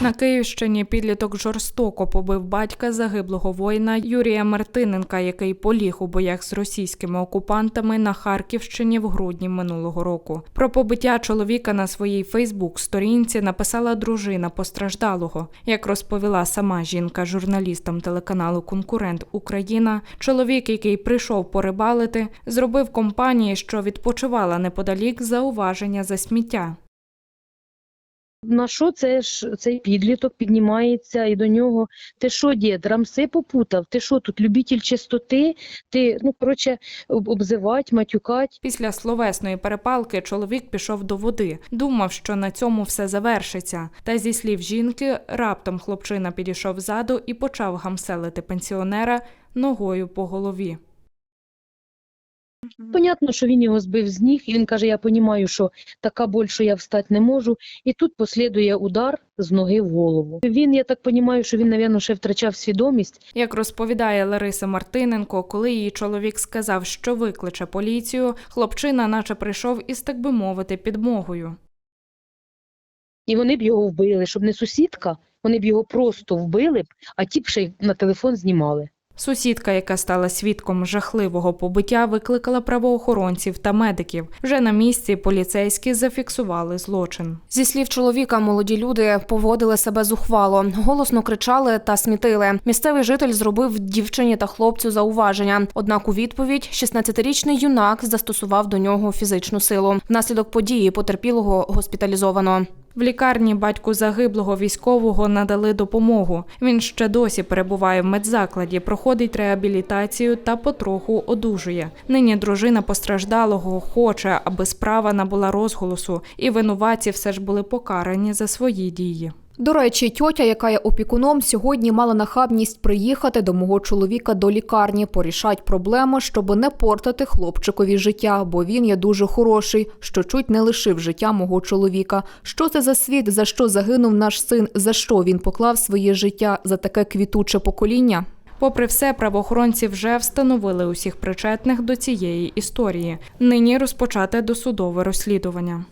На Київщині підліток жорстоко побив батька загиблого воїна Юрія Мартиненка, який поліг у боях з російськими окупантами на Харківщині в грудні минулого року. Про побиття чоловіка на своїй Фейсбук-сторінці написала дружина постраждалого. Як розповіла сама жінка журналістам телеканалу Конкурент Україна, чоловік, який прийшов порибалити, зробив компанії, що відпочивала неподалік зауваження за сміття. На що це ж цей підліток піднімається і до нього? Ти що, дід, рамси попутав? Ти що тут любитель чистоти? Ти, ну, коротше, об- обзивать, матюкать. Після словесної перепалки чоловік пішов до води. Думав, що на цьому все завершиться. Та зі слів жінки, раптом хлопчина підійшов ззаду і почав гамселити пенсіонера ногою по голові. Понятно, що він його збив з ніг, і він каже, я розумію, що така боль, що я встати не можу. І тут послідує удар з ноги в голову. Він, я так розумію, що він, мабуть, ще втрачав свідомість. Як розповідає Лариса Мартиненко, коли її чоловік сказав, що викличе поліцію, хлопчина наче прийшов із, так би мовити, підмогою. І вони б його вбили, щоб не сусідка, вони б його просто вбили б, а ті б ще й на телефон знімали. Сусідка, яка стала свідком жахливого побиття, викликала правоохоронців та медиків. Вже на місці поліцейські зафіксували злочин. Зі слів чоловіка, молоді люди поводили себе зухвало, голосно кричали та смітили. Місцевий житель зробив дівчині та хлопцю зауваження. Однак у відповідь 16-річний юнак застосував до нього фізичну силу. Внаслідок події потерпілого госпіталізовано. В лікарні батьку загиблого військового надали допомогу. Він ще досі перебуває в медзакладі, проходить реабілітацію та потроху одужує. Нині дружина постраждалого хоче, аби справа набула розголосу, і винуватці все ж були покарані за свої дії. До речі, тьотя, яка є опікуном, сьогодні мала нахабність приїхати до мого чоловіка до лікарні, порішать проблему, щоб не портити хлопчикові життя, бо він є дуже хороший, що чуть не лишив життя мого чоловіка. Що це за світ? За що загинув наш син? За що він поклав своє життя за таке квітуче покоління? Попри все, правоохоронці вже встановили усіх причетних до цієї історії. Нині розпочате досудове розслідування.